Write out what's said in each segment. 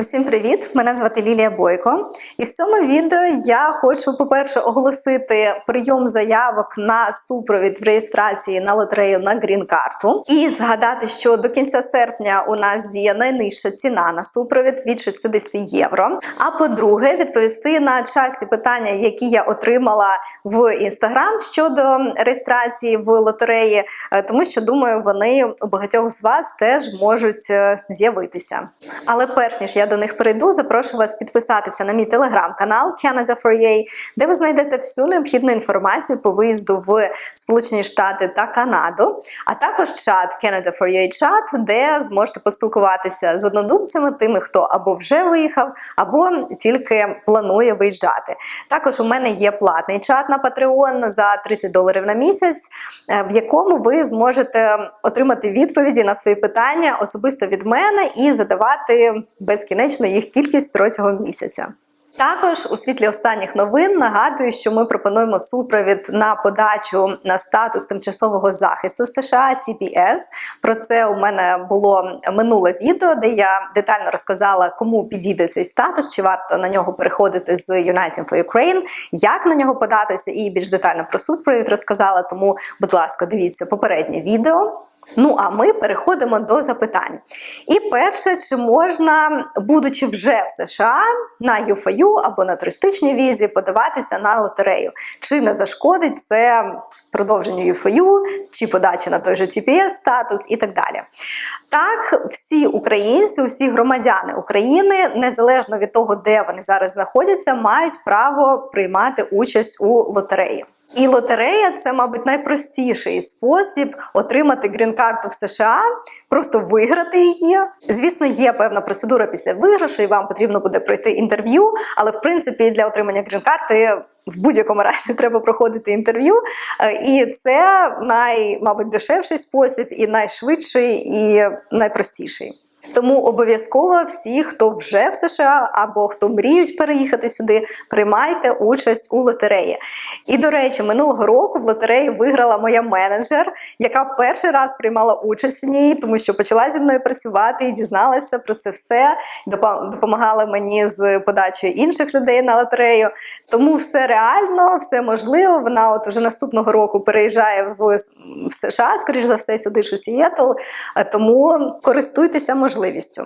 Усім привіт! Мене звати Лілія Бойко. І в цьому відео я хочу, по-перше, оголосити прийом заявок на супровід в реєстрації на лотерею на грін-карту. І згадати, що до кінця серпня у нас діє найнижча ціна на супровід від 60 євро. А по-друге, відповісти на часті питання, які я отримала в інстаграм щодо реєстрації в лотереї, е, тому що думаю, вони у багатьох з вас теж можуть е, з'явитися. Але перш ніж я до них перейду, запрошую вас підписатися на мій телеграм-канал Canada for EA, де ви знайдете всю необхідну інформацію по виїзду в Сполучені Штати та Канаду, а також чат Canada for EA чат, де зможете поспілкуватися з однодумцями, тими, хто або вже виїхав, або тільки планує виїжджати. Також у мене є платний чат на Patreon за 30 доларів на місяць, е, в якому ви зможете отримати відповіді на свої питання особисто від мене і задавати безкінечно їх кількість протягом місяця. Також у світлі останніх новин нагадую, що ми пропонуємо супровід на подачу на статус тимчасового захисту США TPS. Про це у мене було минуле відео, де я детально розказала, кому підійде цей статус, чи варто на нього переходити з United for Ukraine, як на нього податися, і більш детально про супровід розказала. Тому, будь ласка, дивіться попереднє відео. Ну, а ми переходимо до запитань. І перше, чи можна, будучи вже в США на ЮФАЮ або на туристичній візі, подаватися на лотерею? Чи не зашкодить це продовженню ЮФАЮ, чи подачі на той же TPS статус і так далі? Так, всі українці, всі громадяни України, незалежно від того, де вони зараз знаходяться, мають право приймати участь у лотереї. І лотерея це, мабуть, найпростіший спосіб отримати грін-карту в США, просто виграти її. Звісно, є певна процедура після виграшу, і вам потрібно буде пройти інтерв'ю. Але в принципі для отримання грін-карти в будь-якому разі треба проходити інтерв'ю. Е, І це най, мабуть, дешевший спосіб, і найшвидший, і найпростіший. Тому обов'язково всі, хто вже в США або хто мріють переїхати сюди, приймайте участь у лотереї. І до речі, минулого року в лотереї виграла моя менеджер, яка перший раз приймала участь в ній, тому що почала зі мною працювати і дізналася про це все. Допомагала мені з подачею інших людей на лотерею. Тому все реально, все можливо. Вона от вже наступного року переїжджає в США, скоріш за все, сюди ж у Сієтл. Тому користуйтеся можливістю можливістю.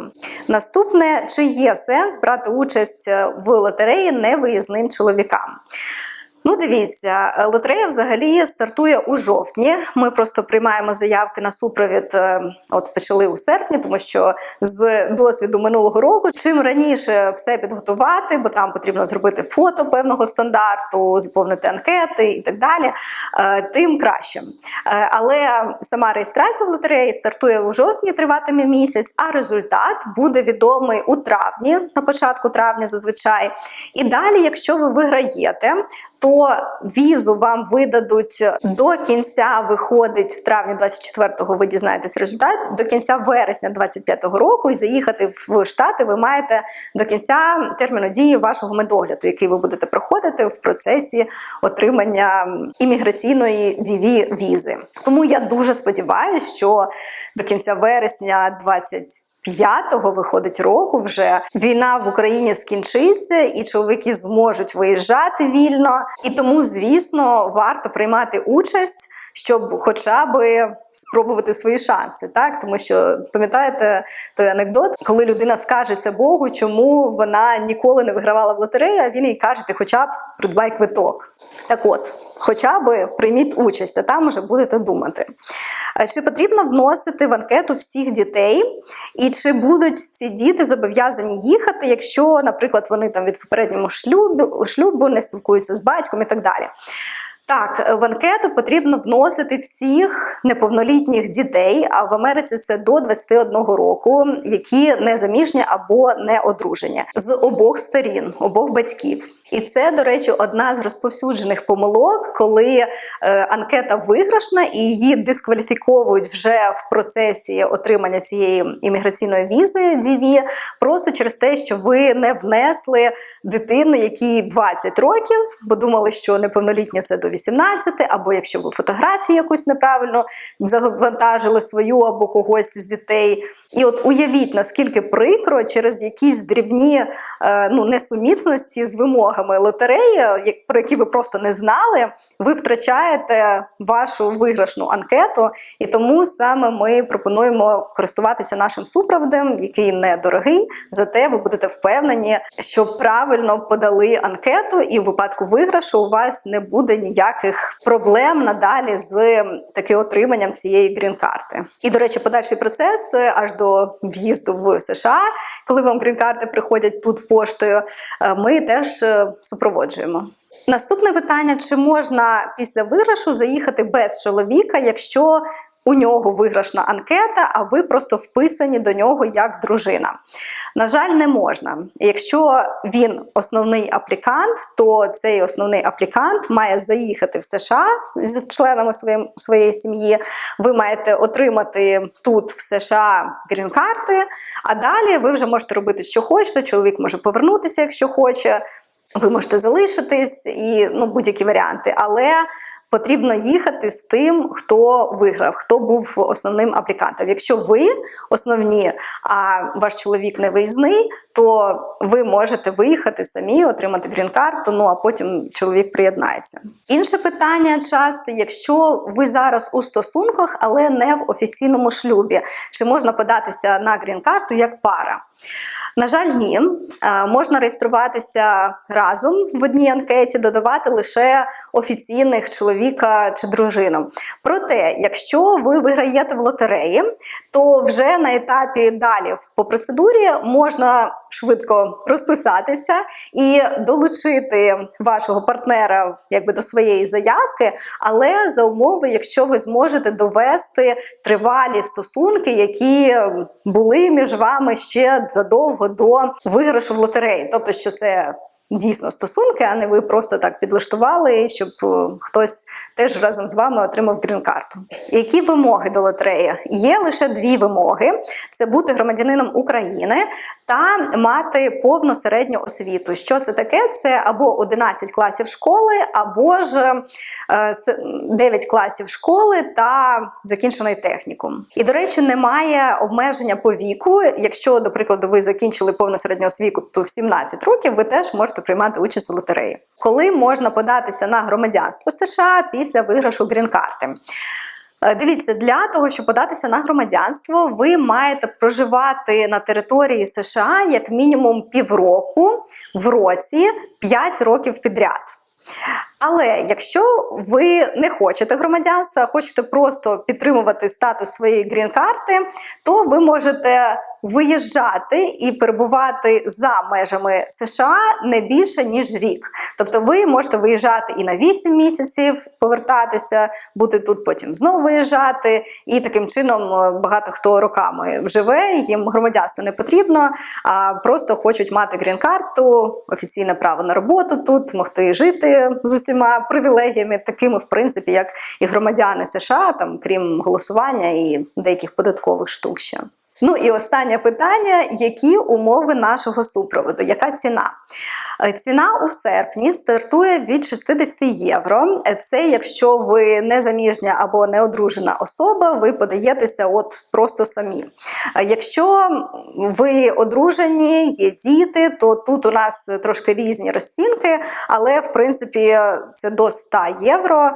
Наступне, чи є сенс брати участь в лотереї невиїзним чоловікам? Ну, дивіться, лотерея взагалі стартує у жовтні. Ми просто приймаємо заявки на супровід. е, От почали у серпні, тому що з досвіду минулого року, чим раніше все підготувати, бо там потрібно зробити фото певного стандарту, заповнити анкети і так далі, е, тим краще. Е, Але сама реєстрація в лотереї стартує у жовтні, триватиме місяць, а результат буде відомий у травні, на початку травня зазвичай. І далі, якщо ви виграєте, то візу вам видадуть до кінця, виходить в травні 24-го, ви дізнаєтесь результат, до кінця вересня 25-го року, і заїхати в Штати ви маєте до кінця терміну дії вашого медогляду, який ви будете проходити в процесі отримання імміграційної dv візи. Тому я дуже сподіваюся, що до кінця вересня 20 П'ятого виходить року вже війна в Україні скінчиться, і чоловіки зможуть виїжджати вільно. І тому, звісно, варто приймати участь, щоб хоча би спробувати свої шанси. Так, тому що пам'ятаєте той анекдот, коли людина скажеться Богу, чому вона ніколи не вигравала в лотерею, а він їй каже, ти хоча б придбай квиток. Так от. Хоча би прийміть участь, а там уже будете думати. Чи потрібно вносити в анкету всіх дітей, і чи будуть ці діти зобов'язані їхати, якщо, наприклад, вони там від попереднього шлюбу, шлюбу не спілкуються з батьком і так далі. Так, в анкету потрібно вносити всіх неповнолітніх дітей, а в Америці це до 21 року, які не заміжні або не одружені з обох сторін, обох батьків. І це, до речі, одна з розповсюджених помилок, коли е, анкета виграшна і її дискваліфіковують вже в процесі отримання цієї імміграційної візи DV, просто через те, що ви не внесли дитину, якій 20 років, бо думали, що неповнолітня це до 18, або якщо ви фотографію якусь неправильно завантажили свою або когось з дітей. І от уявіть, наскільки прикро через якісь дрібні е, ну, несумісності з вимогами лотереї, як- про які ви просто не знали, ви втрачаєте вашу виграшну анкету. І тому саме ми пропонуємо користуватися нашим супроводом, який недорогий. Зате ви будете впевнені, що правильно подали анкету, і в випадку виграшу у вас не буде ніяких проблем надалі з таки отриманням цієї грін-карти. І, до речі, подальший процес е, аж до в'їзду в США, коли вам грін-карти приходять тут поштою, е, ми теж е, супроводжуємо. Наступне питання: чи можна після виграшу заїхати без чоловіка, якщо у нього виграшна анкета, а ви просто вписані до нього як дружина? На жаль, не можна. Якщо він основний аплікант, то цей основний аплікант має заїхати в США з членами своєї, своєї сім'ї. Ви маєте отримати тут в США грін-карти, а далі ви вже можете робити, що хочете. Чоловік може повернутися, якщо хоче. Ви можете залишитись і ну, будь-які варіанти, але потрібно їхати з тим, хто виграв, хто був основним аплікантом. Якщо ви основні, а ваш чоловік не виїзний, то ви можете виїхати самі, отримати грін-карту, ну а потім чоловік приєднається. Інше питання часто, якщо ви зараз у стосунках, але не в офіційному шлюбі, чи можна податися на грін-карту як пара? На жаль, ні. Е, Можна реєструватися разом в одній анкеті, додавати лише офіційних чоловіка чи дружину. Проте, якщо ви виграєте в лотереї, то вже на етапі далі по процедурі можна швидко розписатися і долучити вашого партнера якби до своєї заявки, але за умови, якщо ви зможете довести тривалі стосунки, які були між вами ще задовго до виграшу в лотереї, тобто, що це. Дійсно стосунки, а не ви просто так підлаштували, щоб е, хтось теж разом з вами отримав грін-карту. Які вимоги до лотереї? Є лише дві вимоги: це бути громадянином України та мати повну середню освіту. Що це таке? Це або 11 класів школи, або ж е, 9 класів школи та закінчений технікум. І, до речі, немає обмеження по віку. Якщо, до прикладу, ви закінчили повну середню освіту в 17 років, ви теж можете приймати участь у лотереї. Коли можна податися на громадянство США після виграшу грін-карти? Е, Дивіться, для того, щоб податися на громадянство, ви маєте проживати на території США як мінімум півроку в році 5 років підряд. Але якщо ви не хочете громадянства, хочете просто підтримувати статус своєї грін-карти, то ви можете виїжджати і перебувати за межами США не більше ніж рік. Тобто, ви можете виїжджати і на 8 місяців, повертатися, бути тут, потім знову виїжджати. І таким чином е, багато хто роками живе, їм громадянство не потрібно, а просто хочуть мати грін-карту, офіційне право на роботу тут, могти жити з усіма привілегіями, такими, в принципі, як і громадяни США, там крім голосування і деяких податкових штук ще. Ну і останнє питання: які умови нашого супроводу? Яка ціна? Е, Ціна у серпні стартує від 60 євро. Е, Це якщо ви не заміжня або неодружена особа, ви подаєтеся от просто самі. Е, Якщо ви одружені, є діти, то тут у нас трошки різні розцінки, але в принципі це до 100 євро.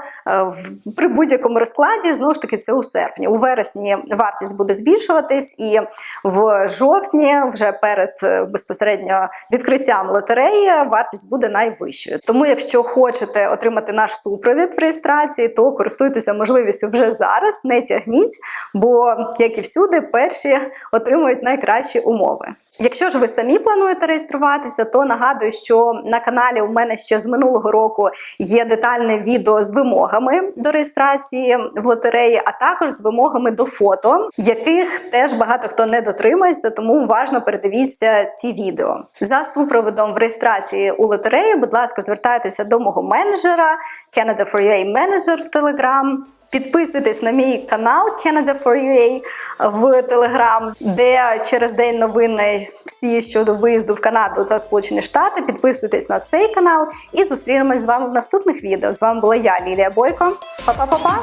При будь-якому розкладі знову ж таки це у серпні. У вересні вартість буде збільшуватись, і в жовтні, вже перед е, безпосередньо відкриттям лотереї, вартість буде найвищою. Тому, якщо хочете отримати наш супровід в реєстрації, то користуйтеся можливістю вже зараз, не тягніть, бо як і всюди, перші отримують найкращі умови. Якщо ж ви самі плануєте реєструватися, то нагадую, що на каналі у мене ще з минулого року є детальне відео з вимогами до реєстрації в лотереї, а також з вимогами до фото, яких теж багато хто не дотримується, тому уважно передивіться ці відео. За супроводом в реєстрації у лотереї, будь ласка, звертайтеся до мого менеджера Canada for UA менеджер в Telegram. Підписуйтесь на мій канал Canada for UA в Telegram, де через день новини всі щодо виїзду в Канаду та Сполучені Штати. Підписуйтесь на цей канал і зустрінемось з вами в наступних відео. З вами була я, Лілія Бойко. Па-па-па-па!